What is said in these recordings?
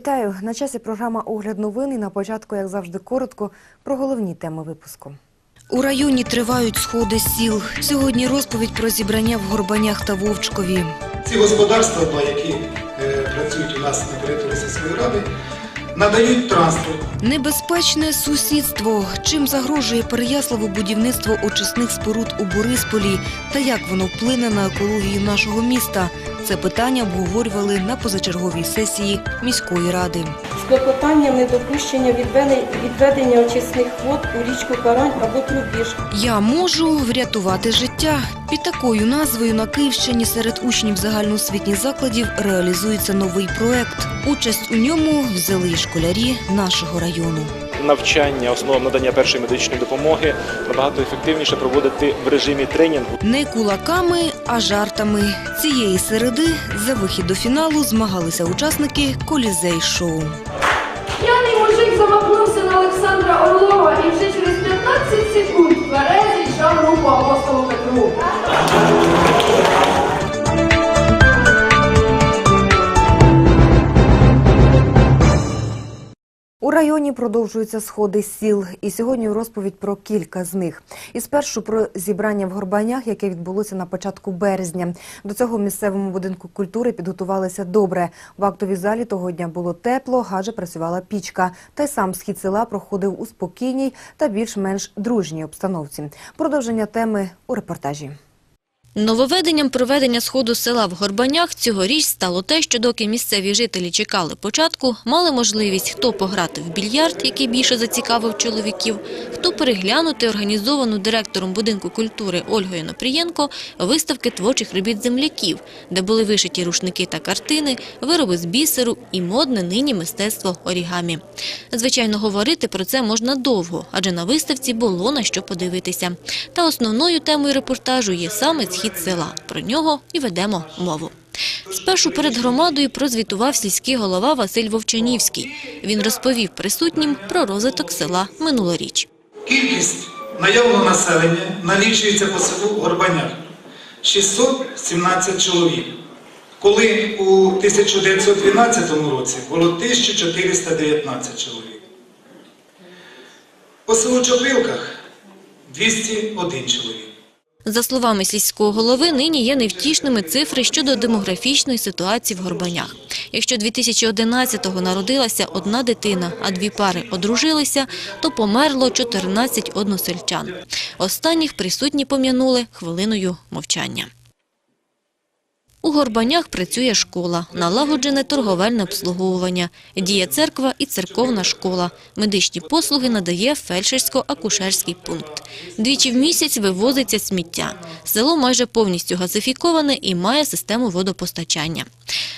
Вітаю на часі. Програма Огляд новин. На початку, як завжди, коротко про головні теми випуску. У районі тривають сходи сіл. Сьогодні розповідь про зібрання в Горбанях та Вовчкові. Ці господарства, які е, працюють у нас на території сільської ради, надають транспорт. Небезпечне сусідство. Чим загрожує Переяславу будівництво очисних споруд у Борисполі та як воно вплине на екологію нашого міста? Це питання обговорювали на позачерговій сесії міської ради. з клопотанням недопущення відведення очисних вод у річку Карань або Трубіж. Я можу врятувати життя. Під такою назвою на Київщині серед учнів загальноосвітніх закладів реалізується новий проект. Участь у ньому взяли й школярі нашого району. навчання основам надання першої медичної допомоги набагато ефективніше проводити в режимі тренінгу. Не кулаками, а жартами. Цієї середи за вихід до фіналу змагалися учасники колізей шоу. П'яний мужик замахнувся на Олександра Орлова і вже через 15 секунд тверезий йшов руку апостолу Петру. У районі продовжуються сходи сіл, і сьогодні розповідь про кілька з них. І спершу про зібрання в Горбанях, яке відбулося на початку березня. До цього в місцевому будинку культури підготувалися добре. В актовій залі того дня було тепло, адже працювала пічка. Та й сам схід села проходив у спокійній та більш-менш дружній обстановці. Продовження теми у репортажі. Нововведенням проведення сходу села в Горбанях цьогоріч стало те, що доки місцеві жителі чекали початку, мали можливість хто пограти в більярд, який більше зацікавив чоловіків, хто переглянути організовану директором будинку культури Ольгою Напрієнко виставки творчих робіт земляків, де були вишиті рушники та картини, вироби з бісеру і модне нині мистецтво орігамі. Звичайно, говорити про це можна довго, адже на виставці було на що подивитися. Та основною темою репортажу є саме схід села. Про нього і ведемо мову. Спершу перед громадою прозвітував сільський голова Василь Вовчанівський. Він розповів присутнім про розвиток села минулоріч. Кількість наявного населення налічується по селу Горбанях 617 чоловік, коли у 1912 році було 1419 чоловік. По селу Чопилках 201 чоловік. За словами сільського голови, нині є невтішними цифри щодо демографічної ситуації в Горбанях. Якщо 2011-го народилася одна дитина, а дві пари одружилися, то померло 14 односельчан. Останніх присутні пом'янули хвилиною мовчання. У Горбанях працює школа, налагоджене торговельне обслуговування, діє церква і церковна школа. Медичні послуги надає фельдшерсько-акушерський пункт. Двічі в місяць вивозиться сміття. Село майже повністю газифіковане і має систему водопостачання.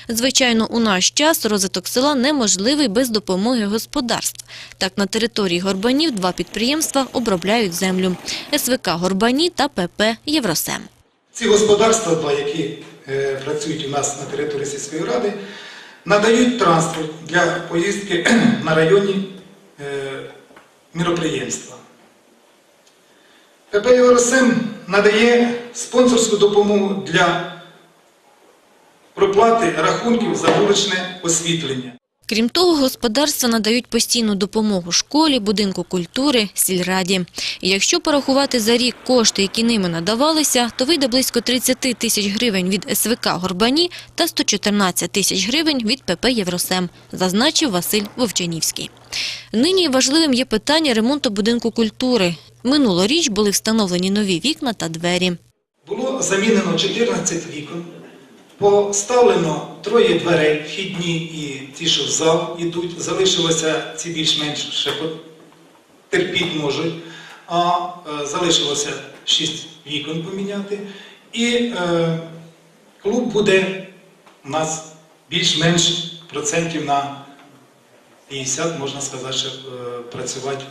Звичайно, у наш час розвиток села неможливий без допомоги господарств. Так, на території Горбанів два підприємства обробляють землю – СВК «Горбані» та ПП «Євросем». Ці господарства, які працюють у нас на території сільської ради, надають транспорт для поїздки на районні е, міроприємства. ПП «Євросем» надає спонсорську допомогу для проплати рахунків за вуличне освітлення. Крім того, господарства надають постійну допомогу школі, будинку культури, сільраді. І якщо порахувати за рік кошти, які ними надавалися, то вийде близько 30 тисяч гривень від СВК «Горбані» та 114 тисяч гривень від ПП «Євросем», зазначив Василь Вовчанівський. Нині важливим є питання ремонту будинку культури. Минулоріч були встановлені нові вікна та двері. Було замінено 14 вікон, поставлено троє дверей, вхідні і ті, що в зал йдуть. Залишилося ці більш-менш ще терпіть можуть, а е, залишилося 6 вікон поміняти. І е, клуб буде у нас більш-менш процентів на 50, можна сказати, що е, працювати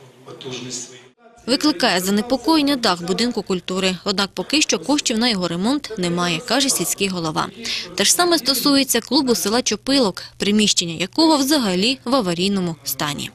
в потужність свою. Викликає занепокоєння дах будинку культури. Однак поки що коштів на його ремонт немає, каже сільський голова. Те ж саме стосується клубу села Чопилок, приміщення якого взагалі в аварійному стані.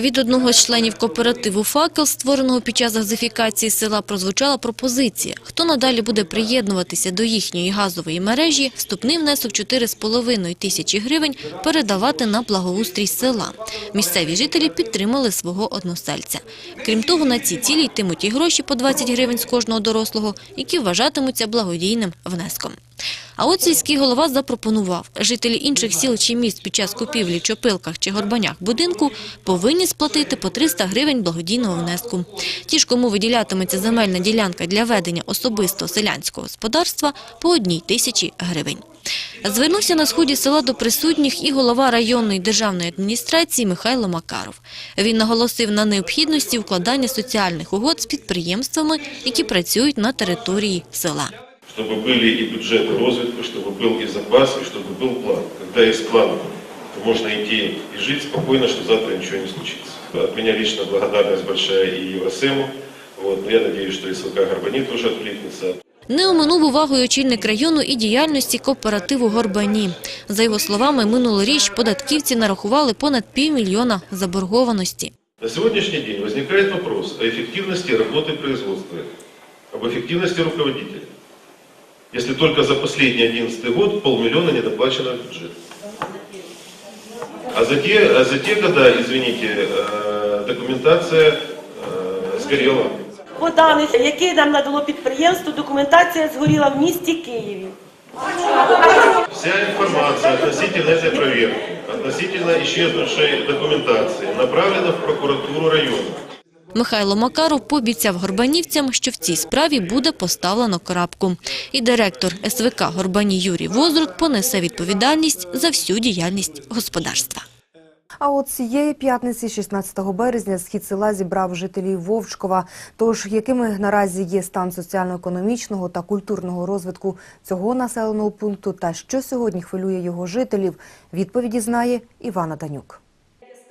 Від одного з членів кооперативу «Факел», створеного під час газифікації села, прозвучала пропозиція. Хто надалі буде приєднуватися до їхньої газової мережі, вступний внесок 4,5 тисячі гривень передавати на благоустрій села. Місцеві жителі підтримали свого односельця. Крім того, на ці цілі йтимуть і гроші по 20 гривень з кожного дорослого, які вважатимуться благодійним внеском. А от сільський голова запропонував, жителі інших сіл чи міст під час купівлі Чопилках чи Горбанях будинку повинні сплатити по 300 гривень благодійного внеску. Ті ж, кому виділятиметься земельна ділянка для ведення особистого селянського господарства по одній тисячі гривень. Звернувся на сході села до присутніх і голова районної державної адміністрації Михайло Макаров. Він наголосив на необхідності вкладання соціальних угод з підприємствами, які працюють на території села чтобы были и бюджеты развитку, чтобы был и запас, и чтобы был план. Когда есть план, то можно идти и жить спокойно, что завтра ничего не случится. От меня лично благодарность большая и Евросему, вот, но я надеюсь, что и СЛК Горбани тоже откликнется. Не оминув увагою очільник району і діяльності кооперативу «Горбані». За його словами, минулоріч податківці нарахували понад півмільйона заборгованості. На сегодняшний день возникает вопрос о эффективности работы производства, об эффективности руководителя. Если только за последний 11 год полмиллиона недоплачено в бюджет. А за те, а за те года, извините, э, документация э, сгорела. По даних, які нам надало підприємство, документація згоріла в місті Києві. Вся информация относительно этой проверки, относительно исчезнувшей документации направлена в прокуратуру района. Михайло Макаров пообіцяв горбанівцям, що в цій справі буде поставлено крапку. І директор СВК «Горбані» Юрій Возруд понесе відповідальність за всю діяльність господарства. А от цієї п'ятниці, 16 березня, схід села зібрав жителів Вовчкова. Тож, якими наразі є стан соціально-економічного та культурного розвитку цього населеного пункту та що сьогодні хвилює його жителів, відповіді знає Івана Данюк.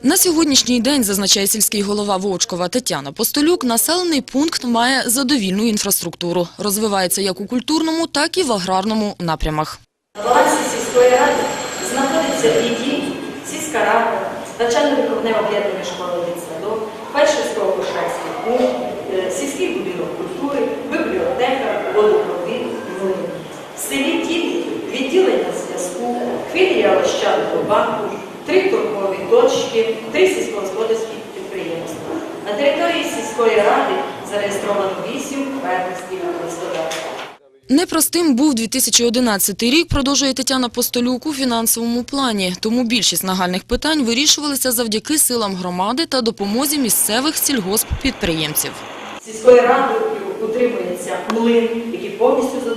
На сьогоднішній день, зазначає сільський голова Вовчкова Тетяна Постолюк, населений пункт має задовільну інфраструктуру. Розвивається як у культурному, так і в аграрному напрямах. На балансі сільської ради знаходиться і дім, сільська рада, навчально-виховне об'єднання школи дитсадок, фельдшерсько-акушерський пункт, е, сільський будинок культури, бібліотека, водопровід. В селі Дівні відділення зв'язку, філія Ощадного банку, три торгові точки, три сільськогосподарські підприємства. На території сільської ради зареєстровано вісім фермерських господарств. Непростим був 2011 рік, продовжує Тетяна Постолюк у фінансовому плані. Тому більшість нагальних питань вирішувалися завдяки силам громади та допомозі місцевих сільгосппідприємців. Сільською радою утримується млин, який повністю задовільняє на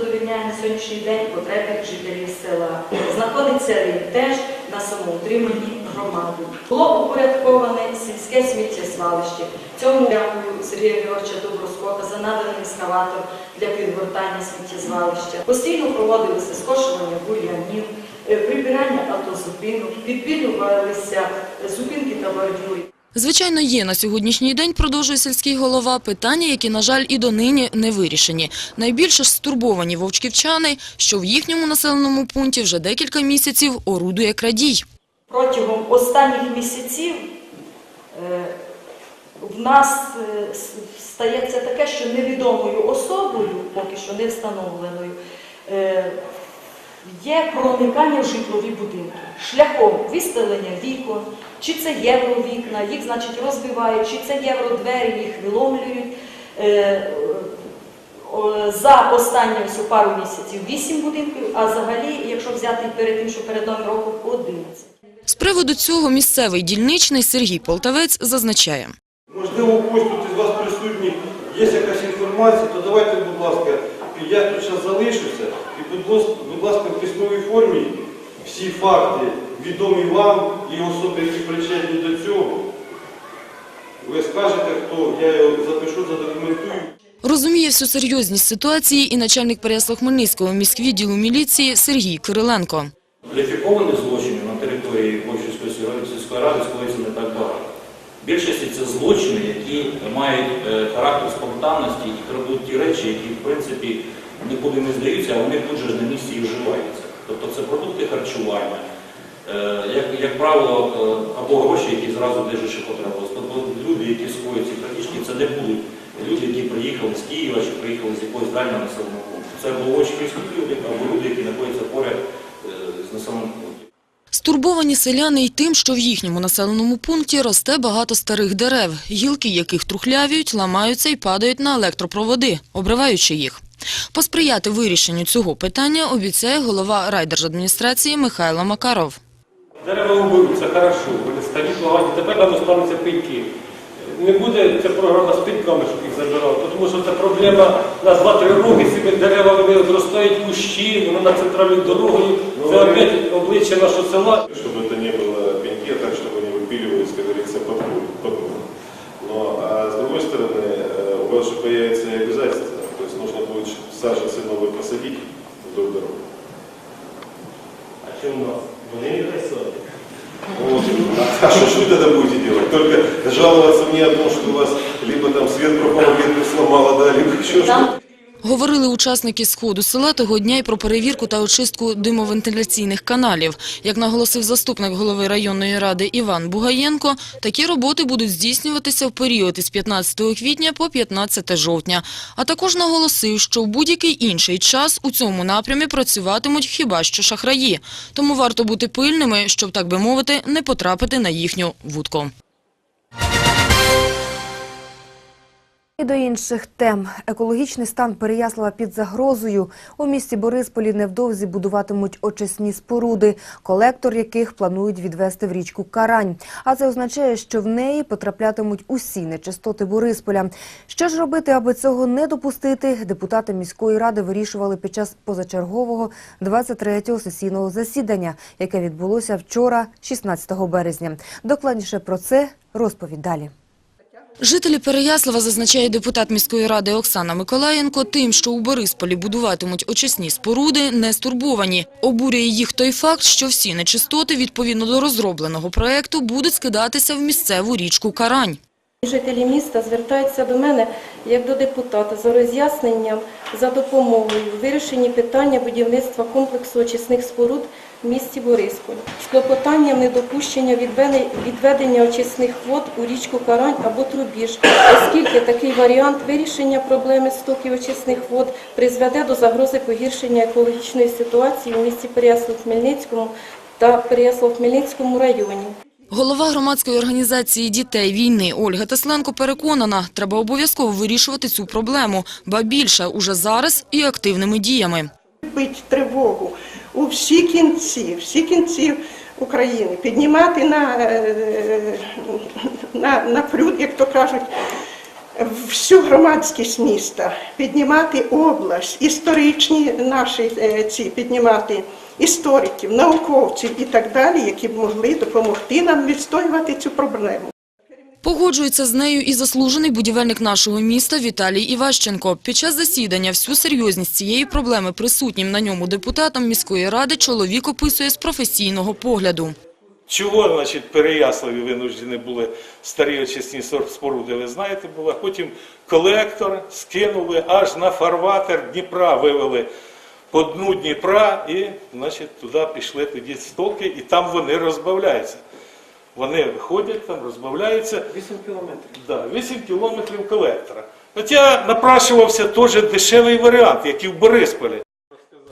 сьогоднішній день потреби жителів села. Знаходиться він теж на самоутриманні громади. Було упорядковане сільське сміттєзвалище. Цьому дякую Сергія Георгійовича Доброскока за наданий ескаватор для підгортання сміттєзвалища. Постійно проводилося скошування бур'янів, е, прибирання автозупинок, підпілювалися зупинки та бордюри. Звичайно, є на сьогоднішній день, продовжує сільський голова, питання, які, на жаль, і донині не вирішені. Найбільше ж стурбовані вовчківчани, що в їхньому населеному пункті вже декілька місяців орудує крадій. Протягом останніх місяців е, в нас е, стається таке, що невідомою особою, поки що не встановленою, е, є проникання в житлові будинки шляхом виставлення вікон, чи це євровікна, їх, значить, розбивають, чи це євродвері, їх виломлюють. Е, За останні всю пару місяців 8 будинків, а взагалі, якщо взяти перед тим, що перед Новим роком 11. З приводу цього місцевий дільничний Сергій Полтавець зазначає. Можливо, когось тут із вас присутніх є якась інформація, то давайте, будь ласка, я тут зараз залишуся, будь ласка, в письмовій формі всі факти відомі вам і особи, які причетні до цього. Ви скажете, хто, я його запишу, задокументую. Розуміє всю серйозність ситуації і начальник Переяслав Хмельницького міськвідділу міліції Сергій Кириленко. Кваліфікованих злочинів на території Вовчівської сільської ради скоїться не так багато. В більшості це злочини, які мають е, характер спонтанності і крадуть ті речі, які в принципі нікуди не здаються, а вони тут же на місці і вживаються. Тобто це продукти харчування, е, як, як правило, е, або гроші, які зразу держиш потребувалися. Тобто люди, які скоюють ці крадіжки, це не будуть люди, які приїхали з Києва чи приїхали з якогось дальнього населеного пункту. Це або очі люди, або люди, які знаходяться поряд е, з населеним пунктом. Стурбовані селяни й тим, що в їхньому населеному пункті росте багато старих дерев, гілки яких трухлявіють, ламаються і падають на електропроводи, обриваючи їх. Посприяти вирішенню цього питання обіцяє голова райдержадміністрації Михайло Макаров. Дерева уберуться, хорошо, вони старі погані, тепер нам остануться пеньки. Не буде ця програма з пеньками, щоб їх забирати, тому що це проблема на 2-3 роки, ці дерева вони зростають кущі, вони на центральній дорогою, це опять обличчя нашого села. Чтобы это не было пеньки, а так, чтобы не выпиливались, как говорится, под корень. под корень. Но, а с другой стороны, э, у вас же появится и обязательства. То есть Нужно будет саженцы новые посадить вдоль дороги. А чому нас? Вони не рисують. Вот. А что ж вы тогда будете делать? Только жаловаться мне о том, что у вас либо там свет пропал, ветку сломало, да, либо еще что-то. Говорили учасники сходу села того дня й про перевірку та очистку димовентиляційних каналів. Як наголосив заступник голови районної ради Іван Бугаєнко, такі роботи будуть здійснюватися в період із 15 квітня по 15 жовтня. А також наголосив, що в будь-який інший час у цьому напрямі працюватимуть хіба що шахраї. Тому варто бути пильними, щоб, так би мовити, не потрапити на їхню вудку. І до інших тем. Екологічний стан Переяслава під загрозою. У місті Борисполі невдовзі будуватимуть очисні споруди, колектор яких планують відвести в річку Карань. А це означає, що в неї потраплятимуть усі нечистоти Борисполя. Що ж робити, аби цього не допустити, депутати міської ради вирішували під час позачергового 23-го сесійного засідання, яке відбулося вчора, 16 березня. Докладніше про це розповідь далі. Жителі Переяслава, зазначає депутат міської ради Оксана Миколаєнко, тим, що у Борисполі будуватимуть очисні споруди, не стурбовані. Обурює їх той факт, що всі нечистоти, відповідно до розробленого проекту, будуть скидатися в місцеву річку Карань. Жителі міста звертаються до мене як до депутата за роз'ясненням, за допомогою в вирішенні питання будівництва комплексу очисних споруд в місті Борисполь з клопотанням недопущення відведення- відведення очисних вод у річку Карань або Трубіж, оскільки такий варіант вирішення проблеми стоків очисних вод призведе до загрози погіршення екологічної ситуації у місті Переяслав-Хмельницькому та Переяслав-Хмельницькому районі. Голова громадської організації дітей війни Ольга Тесленко переконана, треба обов'язково вирішувати цю проблему, ба більше уже зараз і активними діями. бить тривогу у всі кінці, всі кінці України, піднімати на, е, на, на флюд, як то кажуть, всю громадськість міста, піднімати область, історичні наші е, ці піднімати істориків, науковців і так далі, які б могли допомогти нам відстоювати цю проблему. Погоджується з нею і заслужений будівельник нашого міста Віталій Іващенко. Під час засідання всю серйозність цієї проблеми присутнім на ньому депутатам міської ради чоловік описує з професійного погляду. Чого, значить, Переяславі винуждені були старі очисні споруди, ви знаєте, була. Потім колектор скинули аж на фарватер Дніпра, вивели по дну Дніпра і, значить, туди пішли тоді стоки, і там вони розбавляються. Вони виходять там, розбавляються. 8 кілометрів. Да, 8 кілометрів колектора. Хоча напрашувався теж дешевий варіант, як і в Борисполі.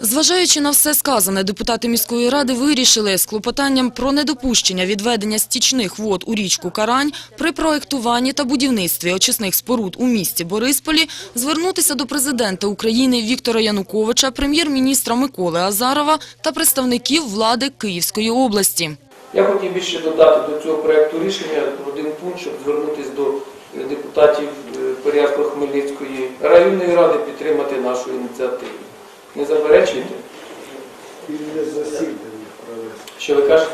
Зважаючи на все сказане, депутати міської ради вирішили з клопотанням про недопущення відведення стічних вод у річку Карань при проектуванні та будівництві очисних споруд у місті Борисполі звернутися до президента України Віктора Януковича, прем'єр-міністра Миколи Азарова та представників влади Київської області. Я хотів більше додати до цього проекту рішення один пункт, щоб звернутися до е, депутатів Переяслав-Хмельницької районної ради підтримати нашу ініціативу. Не заперечуєте? Спільне засідання Що ви кажете?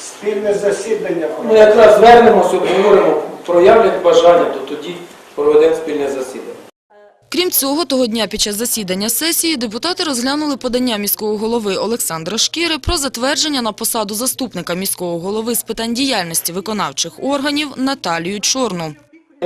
Спільне засідання Ну якраз звернемося, обговоримо, проявлять бажання, то тоді проведемо спільне засідання. Крім цього, того дня під час засідання сесії депутати розглянули подання міського голови Олександра Шкіри про затвердження на посаду заступника міського голови з питань діяльності виконавчих органів Наталію Чорну.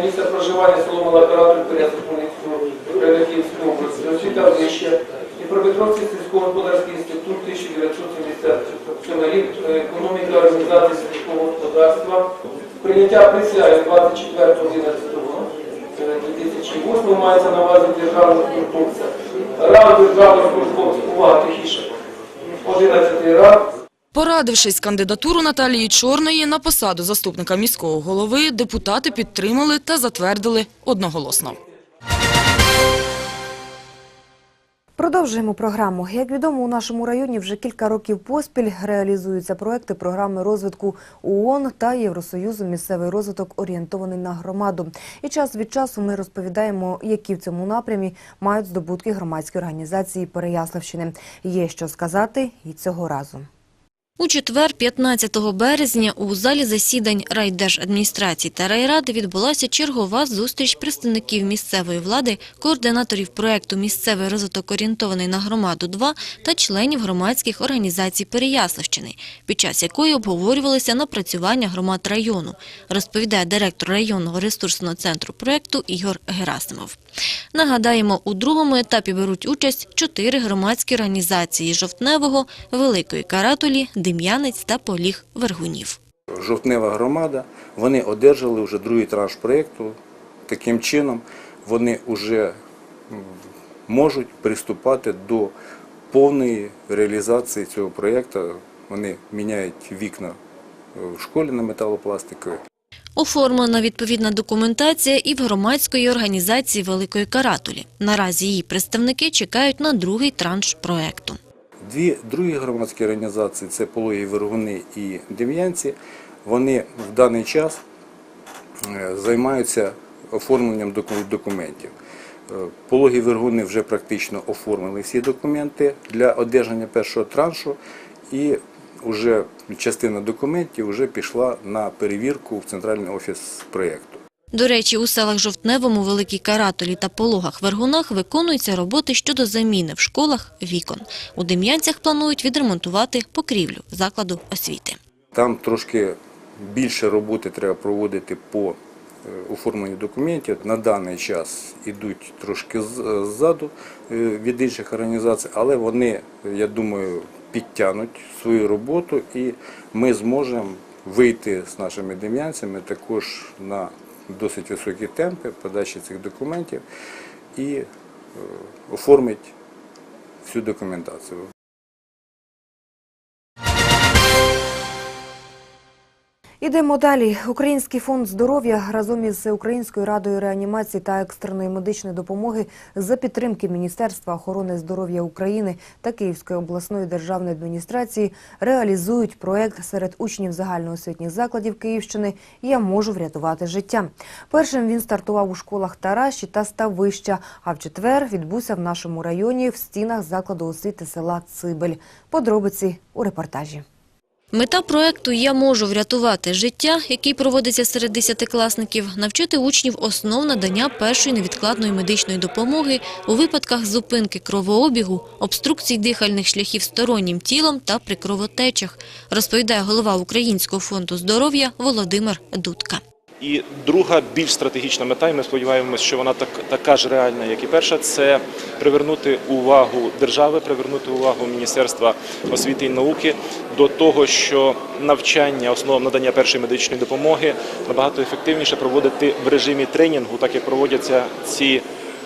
Місце проживання село Малоператор Переяслав-Хмельницького Перехівської області, освіта вища, Дніпропетровський сільськогосподарський інститут 1977 рік, економіка організації сільського господарства, Прийняття присяги 24.11.2008 мається на увазі державного службовця. Рад державного службовця, увага, тихіше, 11 рад. Порадившись кандидатуру Наталії Чорної на посаду заступника міського голови, депутати підтримали та затвердили одноголосно. Продовжуємо програму. Як відомо, у нашому районі вже кілька років поспіль реалізуються проекти програми розвитку ООН та Євросоюзу місцевий розвиток орієнтований на громаду. І час від часу ми розповідаємо, які в цьому напрямі мають здобутки громадські організації Переяславщини. Є що сказати і цього разу. У четвер, 15 березня, у залі засідань райдержадміністрації та райради відбулася чергова зустріч представників місцевої влади, координаторів проекту «Місцевий розвиток орієнтований на громаду-2» та членів громадських організацій Переяславщини, під час якої обговорювалися напрацювання громад району, розповідає директор районного ресурсного центру проекту Ігор Герасимов. Нагадаємо, у другому етапі беруть участь чотири громадські організації Жовтневого, Великої Каратулі, Дем'янець та Поліг Вергунів. Жовтнева громада, вони одержали вже другий транш проєкту. Таким чином вони вже можуть приступати до повної реалізації цього проєкту. Вони міняють вікна в школі на металопластикові. Оформлена відповідна документація і в громадської організації Великої Каратулі. Наразі її представники чекають на другий транш проекту. Дві другі громадські організації це Пологі Вергуни і Дем'янці. Вони в даний час е, займаються оформленням документів. Е, Пологі Вергуни вже практично оформили всі документи для одержання першого траншу і вже частина документів вже пішла на перевірку в центральний офіс проєкту. До речі, у селах Жовтневому, Великій Каратулі та Пологах Вергунах виконуються роботи щодо заміни в школах вікон. У Дем'янцях планують відремонтувати покрівлю закладу освіти. Там трошки більше роботи треба проводити по е, оформленню документів. На даний час йдуть трошки ззаду е, від інших організацій, але вони, я думаю, підтягнуть свою роботу і ми зможемо вийти з нашими дем'янцями також на досить високі темпи подачі цих документів і оформить оформити всю документацію. Ідемо далі. Український фонд здоров'я разом із Українською радою реанімації та екстреної медичної допомоги за підтримки Міністерства охорони здоров'я України та Київської обласної державної адміністрації реалізують проект серед учнів загальноосвітніх закладів Київщини Я можу врятувати життя. Першим він стартував у школах Тараші та Ставища, а в четвер відбувся в нашому районі в стінах закладу освіти села Цибель. Подробиці у репортажі. Мета проекту «Я можу врятувати життя», який проводиться серед десятикласників, навчити учнів основ надання першої невідкладної медичної допомоги у випадках зупинки кровообігу, обструкцій дихальних шляхів стороннім тілом та при кровотечах, розповідає голова Українського фонду здоров'я Володимир Дудка. І друга більш стратегічна мета, і ми сподіваємося, що вона так, така ж реальна, як і перша, це привернути увагу держави, привернути увагу Міністерства освіти і науки до того, що навчання основам надання першої медичної допомоги набагато ефективніше проводити в режимі тренінгу, так як проводяться ці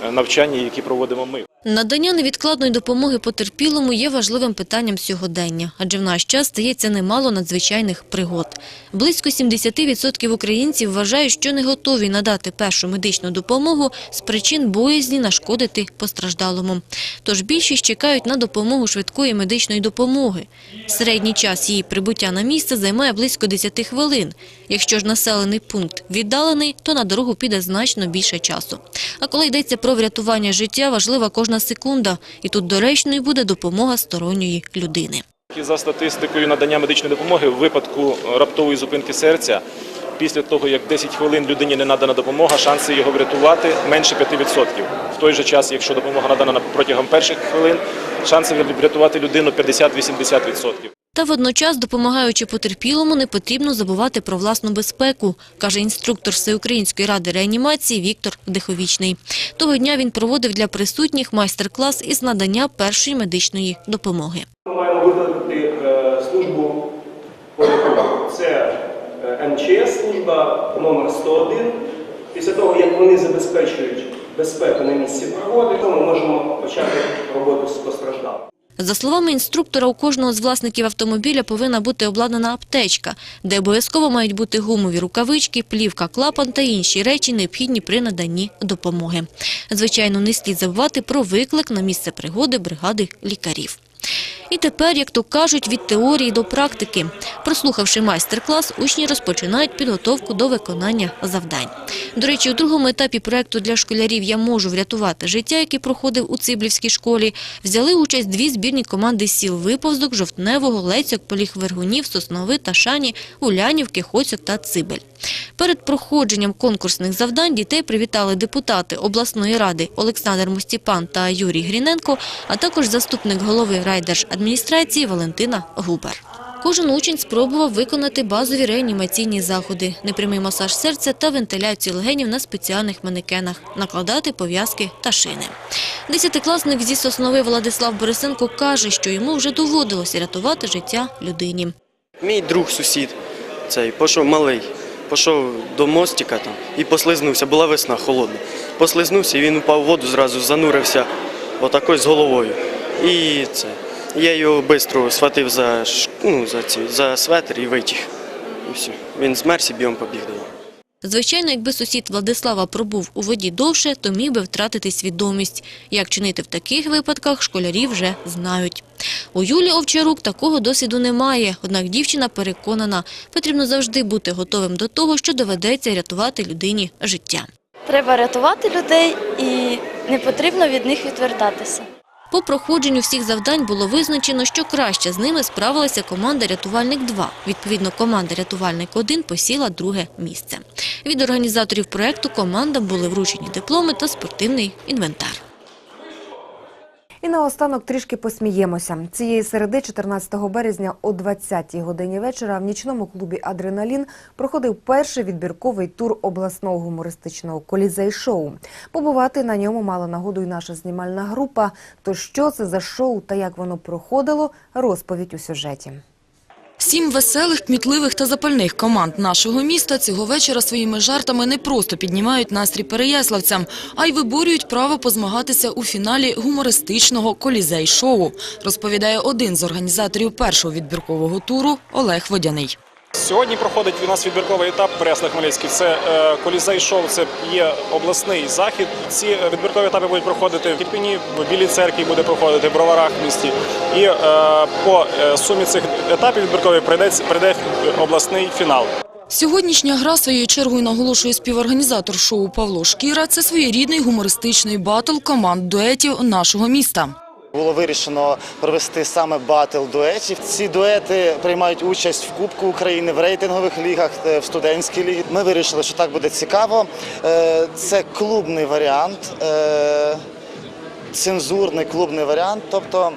е, навчання, які проводимо ми. Надання невідкладної допомоги потерпілому є важливим питанням сьогодення, адже в наш час стається немало надзвичайних пригод. Близько 70% українців вважають, що не готові надати першу медичну допомогу з причин боязні нашкодити постраждалому. Тож більшість чекають на допомогу швидкої медичної допомоги. Середній час її прибуття на місце займає близько 10 хвилин. Якщо ж населений пункт віддалений, то на дорогу піде значно більше часу. А коли йдеться про врятування життя, важлива кожна секунда. І тут доречною буде допомога сторонньої людини. За статистикою надання медичної допомоги в випадку раптової зупинки серця, після того, як 10 хвилин людині не надана допомога, шанси його врятувати менше 5%. В той же час, якщо допомога надана протягом перших хвилин, шанси врятувати людину 50-80%. Та водночас, допомагаючи потерпілому, не потрібно забувати про власну безпеку, каже інструктор Всеукраїнської ради реанімації Віктор Диховічний. Того дня він проводив для присутніх майстер-клас із надання першої медичної допомоги. Ми маємо видати е, службу. Це е, МЧС служба номер 101. Після того, як вони забезпечують безпеку на місці пригоди, то ми можемо почати роботу з постраждалим. За словами інструктора, у кожного з власників автомобіля повинна бути обладнана аптечка, де обов'язково мають бути гумові рукавички, плівка, клапан та інші речі, необхідні при наданні допомоги. Звичайно, не слід забувати про виклик на місце пригоди бригади лікарів. І тепер, як то кажуть, від теорії до практики. Прослухавши майстер-клас, учні розпочинають підготовку до виконання завдань. До речі, у другому етапі проекту для школярів «Я можу врятувати життя», який проходив у Циблівській школі, взяли участь дві збірні команди сіл Виповздок, Жовтневого, Лецьок, Поліг Вергунів, Соснови, Ташані, Улянівки, Хоцьок та Цибель. Перед проходженням конкурсних завдань дітей привітали депутати обласної ради Олександр Мустіпан та Юрій Гріненко, а також заступник голови райдержадміністрації Валентина Губер. Кожен учень спробував виконати базові реанімаційні заходи, непрямий масаж серця та вентиляцію легенів на спеціальних манекенах, накладати пов'язки та шини. Десятикласник зі Соснови Владислав Борисенко каже, що йому вже доводилося рятувати життя людині. Мій друг сусід цей пішов малий, пішов до мостика там і послизнувся. Була весна холодна. Послизнувся, і він упав в воду, зразу занурився отакось з головою. І це. Я його швидко схватив за, ну, за, ці, за светр і витяг. І все. Він змерз і бігом побіг до нього. Звичайно, якби сусід Владислава пробув у воді довше, то міг би втратити свідомість. Як чинити в таких випадках, школярі вже знають. У Юлі Овчарук такого досвіду немає, однак дівчина переконана, потрібно завжди бути готовим до того, що доведеться рятувати людині життя. Треба рятувати людей і не потрібно від них відвертатися. По проходженню всіх завдань було визначено, що краще з ними справилася команда «Рятувальник-2». Відповідно, команда «Рятувальник-1» посіла друге місце. Від організаторів проекту командам були вручені дипломи та спортивний інвентар. І наостанок трішки посміємося. Цієї середи, 14 березня о 20-й годині вечора в нічному клубі «Адреналін» проходив перший відбірковий тур обласного гумористичного колізей-шоу. Побувати на ньому мала нагоду і наша знімальна група. То що це за шоу та як воно проходило, розповідь у сюжеті. Сім веселих, кмітливих та запальних команд нашого міста цього вечора своїми жартами не просто піднімають настрій переяславцям, а й виборюють право позмагатися у фіналі гумористичного колізей-шоу, розповідає один з організаторів першого відбіркового туру Олег Водяний. Сьогодні проходить у нас відбірковий етап Переяслав Хмельницький. Це е, колізей шоу, це є обласний захід. Ці е, відбіркові етапи будуть проходити в Кірпіні, в Білій церкві буде проходити, в Броварах в місті. І е, по е, сумі цих етапів відбіркових прийде обласний фінал. Сьогоднішня гра своєю чергою наголошує співорганізатор шоу Павло Шкіра. Це своєрідний гумористичний батл команд дуетів нашого міста. Було вирішено провести саме батл дуетів. Ці дуети приймають участь в Кубку України, в рейтингових лігах, е, в студентській лігі. Ми вирішили, що так буде цікаво. Е, Це клубний варіант, е, цензурний клубний варіант. Тобто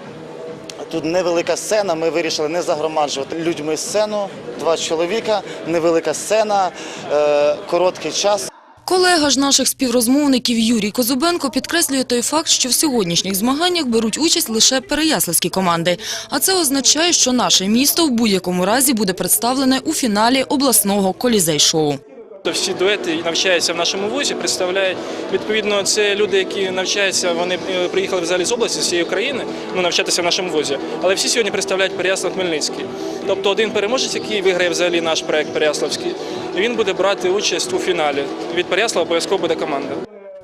тут невелика сцена. Ми вирішили не загромаджувати людьми сцену. Два чоловіка, невелика сцена, короткий час. Колега ж наших співрозмовників Юрій Козубенко підкреслює той факт, що в сьогоднішніх змаганнях беруть участь лише переяславські команди. А це означає, що наше місто в будь-якому разі буде представлене у фіналі обласного колізей-шоу. Всі дуети навчаються в нашому вузі, представляють відповідно. Це люди, які навчаються. Вони е, приїхали взагалі з області з всієї України, ну навчатися в нашому вузі. Але всі сьогодні представляють Переяслав Хмельницький. Тобто один переможець, який виграє взагалі наш проект Переяславський, він буде брати участь у фіналі. Від Переяслава обов'язково буде команда.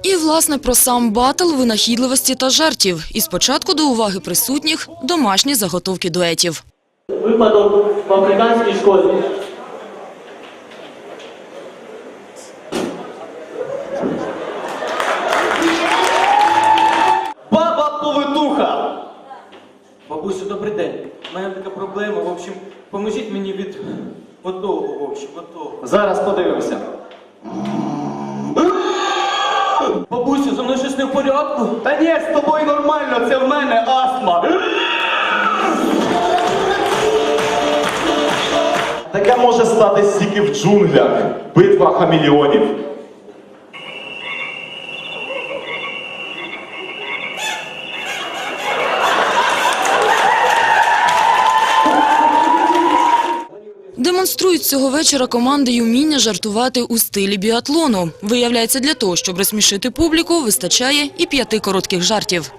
І, власне, про сам батл, винахідливості та жартів. І спочатку до уваги присутніх – домашні заготовки дуетів. Випадок в американській школі. Баба повитуха. Бабусю, добрий день. У мене така проблема. В общем, поможіть мені від одного, в общем, одного. Зараз подивимося. Бабусю, за мною щось не в порядку? Та ні, з тобою нормально, це в мене астма. Таке може статись тільки в джунглях. Битва хамільйонів. Демонструють цього вечора команди й уміння жартувати у стилі біатлону. Виявляється, для того, щоб розсмішити публіку, вистачає і п'яти коротких жартів.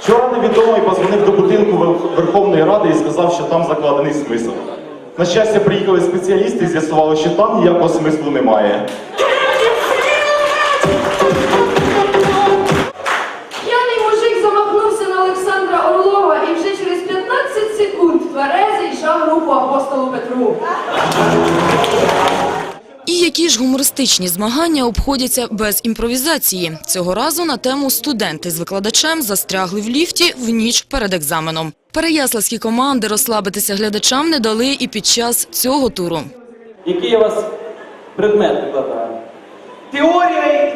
Вчора невідомий позвонив до будинку Верховної Ради і сказав, що там закладений смисл. На щастя, приїхали спеціалісти і з'ясували, що там ніякого смислу немає. П'яний мужик замахнувся на Олександра Орлова і вже через 15 секунд тверезий йшов групу апостолу Петру. І які ж гумористичні змагання обходяться без імпровізації. Цього разу на тему студенти з викладачем застрягли в ліфті в ніч перед екзаменом. Переяславські команди розслабитися глядачам не дали і під час цього туру. Який я вас предмет викладаю? Теорія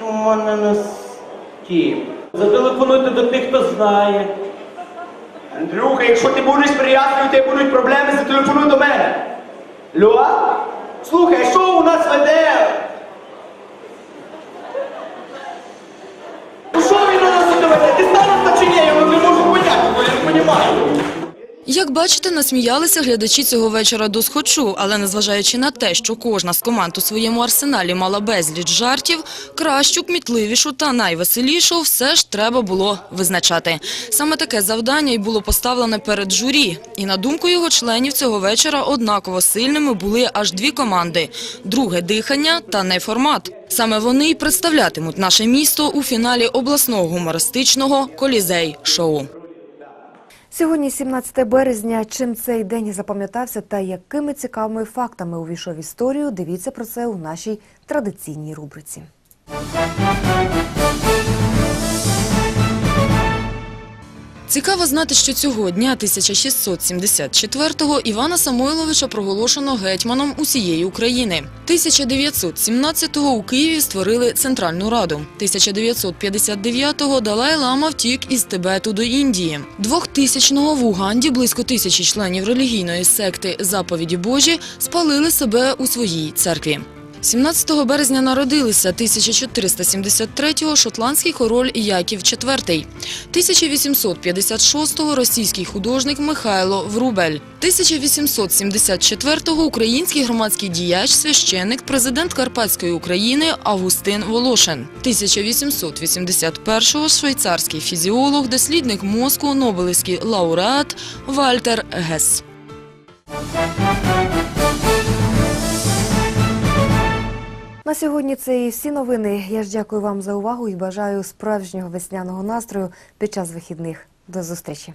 імунності. Зателефонуйте до тих, хто знає. Андрюха, якщо ти будеш приятною, у тебе будуть проблеми, зателефонуй до мене. Люа? Слухай, що у нас веде? Ну що він на нас веде? Ти староста чи ні? Я не можу поняти, бо я не розумію. Як бачите, насміялися глядачі цього вечора до схочу, але незважаючи на те, що кожна з команд у своєму арсеналі мала безліч жартів, кращу, кмітливішу та найвеселішу все ж треба було визначати. Саме таке завдання й було поставлене перед журі. І на думку його членів цього вечора однаково сильними були аж дві команди – «Друге дихання» та «Неформат». Саме вони й представлятимуть наше місто у фіналі обласного гумористичного «Колізей-шоу». Сьогодні 17 березня. Чим цей день запам'ятався та якими цікавими фактами увійшов історію, дивіться про це у нашій традиційній рубриці. Цікаво знати, що цього дня 1674-го Івана Самойловича проголошено гетьманом усієї України. 1917-го у Києві створили Центральну Раду. 1959-го Далай-Лама втік із Тибету до Індії. 2000-го в Уганді близько тисячі членів релігійної секти «Заповіді Божі» спалили себе у своїй церкві. 17 березня народилися 1473-го шотландський король Яків IV, 1856-го російський художник Михайло Врубель, 1874-го український громадський діяч, священник, президент Карпатської України Августин Волошин, 1881-го швейцарський фізіолог, дослідник мозку, Нобелівський лауреат Вальтер Гес. На сьогодні це і всі новини. Я ж дякую вам за увагу і бажаю справжнього весняного настрою під час вихідних. До зустрічі.